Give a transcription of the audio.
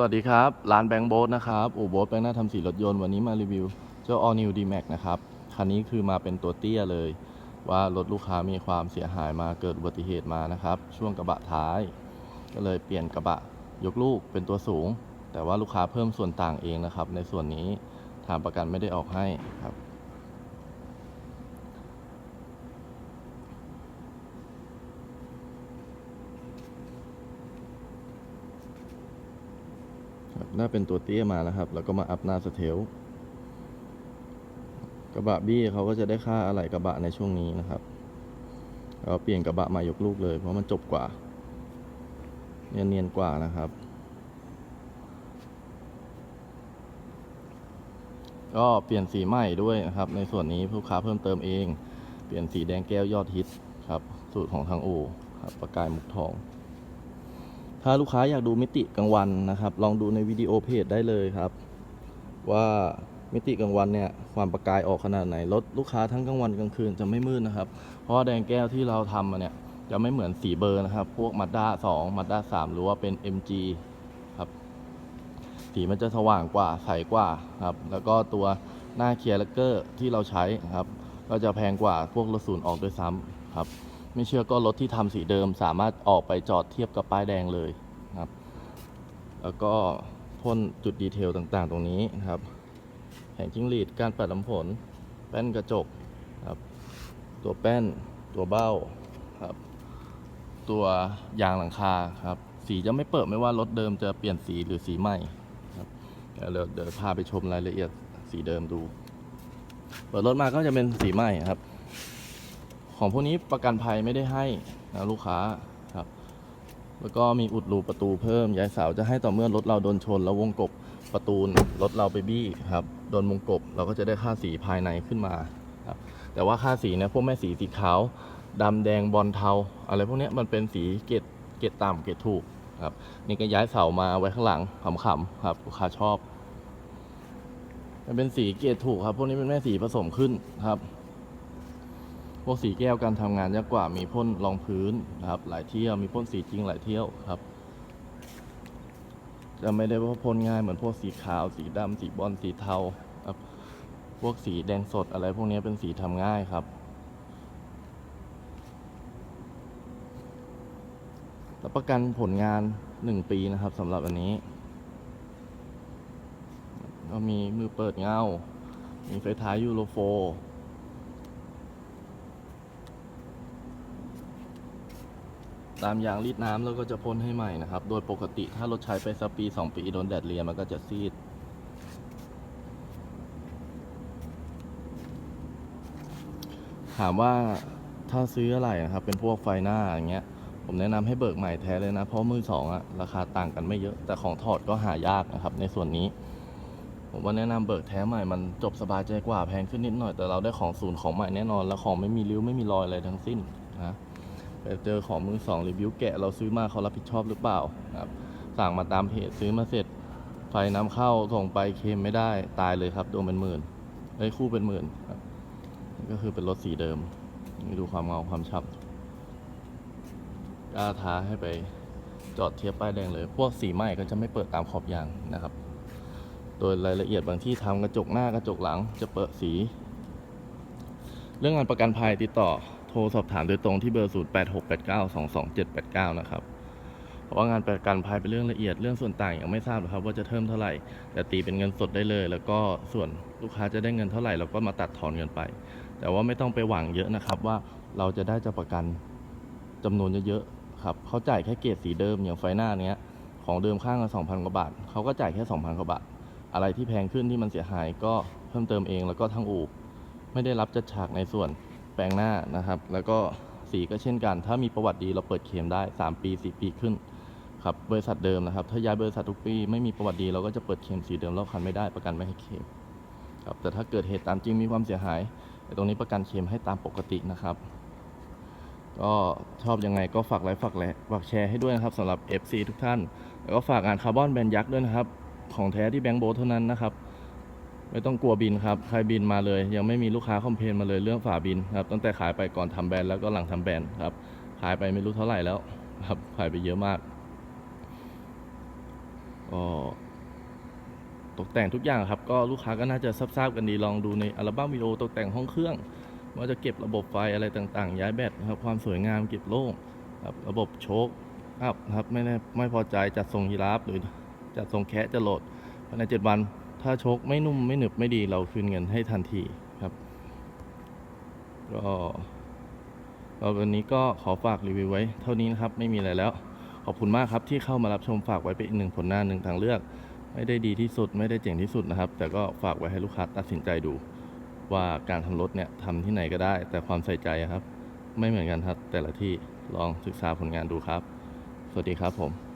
สวัสดีครับ ร้านแบงค์โบ๊ทนะครับ อู่โบ๊ทแบงค์หน้าทำสีรถยนต์ วันนี้มารีวิว เจ้า All New D Max นะครับ คันนี้คือมาเป็นตัวเตี้ยเลย ว่ารถลูกค้ามีความเสียหายมาเกิดอุบัติเหตุมานะครับ ช่วงกระบะท้าย ก็เลยเปลี่ยนกระบะยกลูกเป็นตัวสูง แต่ว่าลูกค้าเพิ่มส่วนต่างเองนะครับ ในส่วนนี้ทางประกันไม่ได้ออกให้ครับ หน้าเป็นตัวเตี้ยมานะครับ แล้วก็มาอัพหน้าสเทลกระบะบี้เขาก็จะได้ค่าอะไหล่กระบะในช่วงนี้นะครับเราเปลี่ยนกระบะมายกลูกเลย เพราะมันจบกว่า เนียนๆกว่านะครับ ก็เปลี่ยนสีใหม่ด้วยนะครับ ในส่วนนี้ลูกค้าเพิ่มเติมเอง เปลี่ยนสีแดงแก้วยอดฮิตครับ สูตรของทางอูครับประกายมุกทอง ถ้าลูกค้าอยากดูมิติกลางวันนะครับ ลองดูในวิดีโอเพจได้เลยครับ ว่ามิติกลางวันเนี่ยความประกายออกขนาดไหนรถลูกค้าทั้งกลางวันกลางคืนจะไม่มืดนะครับ เพราะแดงแก้วที่เราทำมาเนี่ยจะไม่เหมือนสีเบอร์นะครับ พวกมาด้า2มาด้า3หรือว่าเป็น MG ครับสีมันจะสว่างกว่าใสกว่าครับ แล้วก็ตัวหน้าเคลียร์เลกเกอร์ที่เราใช้ครับ ก็จะแพงกว่าพวกรถศูนย์ออกด้วยซ้ำครับ ไม่เชื่อก็รถที่ทำสีเดิมสามารถออกไปจอดเทียบกับป้ายแดงเลยครับ แล้วก็พ่นจุดดีเทลต่างๆ ตรงนี้นะครับแผงจิ้งหรีดการปัดน้ำฝนแป้นกระจกครับ ตัวแป้นตัวเบ้าครับ ตัวยางหลังคาครับ สีจะไม่เปิดไม่ว่ารถเดิมจะเปลี่ยนสีหรือสีใหม่ครับเดี๋ยวเดี๋ยวพาไปชมรายละเอียดสีเดิมดู เปิดรถมาก็จะเป็นสีใหม่ครับ ของพวกนี้ประกันภัยไม่ได้ให้นะลูกค้าครับ แล้วก็มีอุดรูประตูเพิ่มย้ายเสาจะให้ต่อเมื่อรถเราโดนชน แล้ววงกบประตูรถเราไปบี้ครับโดนวงกบเราก็จะได้ค่าสีภายในขึ้นมาครับแต่ว่าค่าสีเนี่ยพวกแม่สีสีขาวดำแดงบอลเทา อะไรพวกนี้มันเป็นสีเกรดเกรดต่ำเกรดถูกครับนี่ก็ย้ายเสามาไว้ข้างหลังขำๆครับลูกค้าชอบมันเป็นสีเกรดถูกครับ พวกนี้เป็นแม่สีผสมขึ้นครับ วกสีแก้วการทำงานยากกว่ามีพ่นรองพื้นนะครับ หลายเที่ยวมีพ่นสีจริงหลายเที่ยวครับ จะไม่ได้ว่าพ่นง่ายเหมือนพวกสีขาว สีดำสีบอลสีเทาครับพวกสีแดงสดอะไรพวกนี้เป็นสีทำง่ายครับรับประกันผลงานหนึ่งปีนะครับสำหรับอันนี้ ก็มีมือเปิดเงา มีไฟท้ายยูโรโฟ ตามยางรีดน้ำแล้วก็จะพ่นให้ใหม่นะครับ โดยปกติถ้ารถใช้ไปสักปี 2 ปีโดนแดดเรียนมันก็จะซีด ถามว่าถ้าซื้ออะไรนะครับ เป็นพวกไฟหน้าอย่างเงี้ย ผมแนะนำให้เบิกใหม่แท้เลยนะ เพราะมือสองอะราคาต่างกันไม่เยอะ แต่ของถอดก็หายากนะครับ ในส่วนนี้ ผมว่าแนะนำเบิกแท้ใหม่มันจบสบายใจกว่าแพงขึ้นนิดหน่อยแต่เราได้ของศูนย์ของใหม่แน่นอน แล้วของไม่มีริ้วไม่มีรอยอะไรทั้งสิ้นนะ ไปเจอของมือสองรีวิวแกะเราซื้อมาเขารับผิดชอบหรือเปล่าครับสั่งมาตามเพจซื้อมาเสร็จไฟน้ำเข้าส่งไปเคลมไม่ได้ตายเลยครับโดนเป็นหมื่นไอ้คู่เป็นหมื่นครับนี่ก็คือเป็นรถสีเดิมนี่ดูความเงาความชับกล้าท้าให้ไปจอดเทียบป้ายแดงเลย พวกสีใหม่ก็จะไม่เปิดตามขอบยางนะครับ โดยรายละเอียดบางที่ทำกระจกหน้ากระจกหลังจะเปิดสี เรื่องงานประกันภัยติดต่อ โทรสอบถามโดยตรงที่เบอร์ 0 8 6 8 9 2 2 7 8 9 นะครับ เพราะว่างานประกันภัยเป็นเรื่องละเอียดเรื่องส่วนต่างยังไม่ทราบหรอกครับว่าจะเทิมเท่าไหร่ แต่ตีเป็นเงินสดได้เลย แล้วก็ส่วนลูกค้าจะได้เงินเท่าไหร่เราก็มาตัดถอนเงินไป แต่ว่าไม่ต้องไปหวังเยอะนะครับว่าเราจะได้จะประกันจำนวนเยอะๆครับเขาจ่ายแค่เกรดสีเดิมอย่างไฟหน้าเนี้ยของเดิมข้างละ2,000กว่าบาทเขาก็จ่ายแค่2,000กว่าบาทอะไรที่แพงขึ้นที่มันเสียหายก็เพิ่มเติมเองแล้วก็ทั้งอู่ไม่ได้รับจัดฉากในส่วน ปลงหน้านะครับ แล้วก็สีก็เช่นกัน ถ้ามีประวัติดีเราเปิดเคลมได้ 3 ปี 4 ปีขึ้นครับบริษัทเดิมนะครับ ถ้าย้ายบริษัททุกปีไม่มีประวัติดีเราก็จะเปิดเคลมสีเดิมรอบคันไม่ได้ประกันไม่ให้เคลมครับแต่ถ้าเกิดเหตุตามจริงมีความเสียหายตรงนี้ประกันเคลมให้ตามปกตินะครับ ก็ชอบยังไงก็ฝากไลค์ฝากแลฝากแชร์ให้ด้วยนะครับสำหรับ FC ทุกท่าน แล้วก็ฝากงานคาร์บอนแบนยักษ์ด้วยนะครับ ของแท้ที่แบงก์โบทเท่านั้นนะครับ ไม่ต้องกลัวบินครับ ใครบินมาเลย ยังไม่มีลูกค้าคอมเพลนมาเลยเรื่องฝาบินครับ ตั้งแต่ขายไปก่อนทำแบรนด์แล้วก็หลังทำแบรนด์ครับ ขายไปไม่รู้เท่าไหร่แล้วครับขายไปเยอะมากก็ตกแต่งทุกอย่างครับ ก็ลูกค้าก็น่าจะทราบกันดีลองดูในอัลบั้มวิดีโอตกแต่งห้องเครื่อง ว่าจะเก็บระบบไฟอะไรต่างๆ ย้ายแบตนครับความสวยงามเก็บโล่งครับระบบโชคอัพครับไม่ได้ไม่พอใจจัดทรงยีราฟหรือจัดทรงแคะจะโหลดภายในเจ็ดวัน ถ้าชคไม่นุ่มไม่หนึบไม่ดีเราคืนเงินให้ทันทีครับ ก็ก็วันนี้ก็ขอฝากรีวิวไว้เท่านี้นะครับ ไม่มีอะไรแล้ว ขอบคุณมากครับที่เข้ามารับชมฝากไว้เป็นอีกหนึ่งผลงานหนึ่งทางเลือก ไม่ได้ดีที่สุดไม่ได้เจ๋งที่สุดนะครับ แต่ก็ฝากไว้ให้ลูกค้าตัดสินใจดู ว่าการทำรถเนี่ยทำที่ไหนก็ได้ แต่ความใส่ใจครับ ไม่เหมือนกันครับ แต่ละที่ลองศึกษาผลงานดูครับ สวัสดีครับผม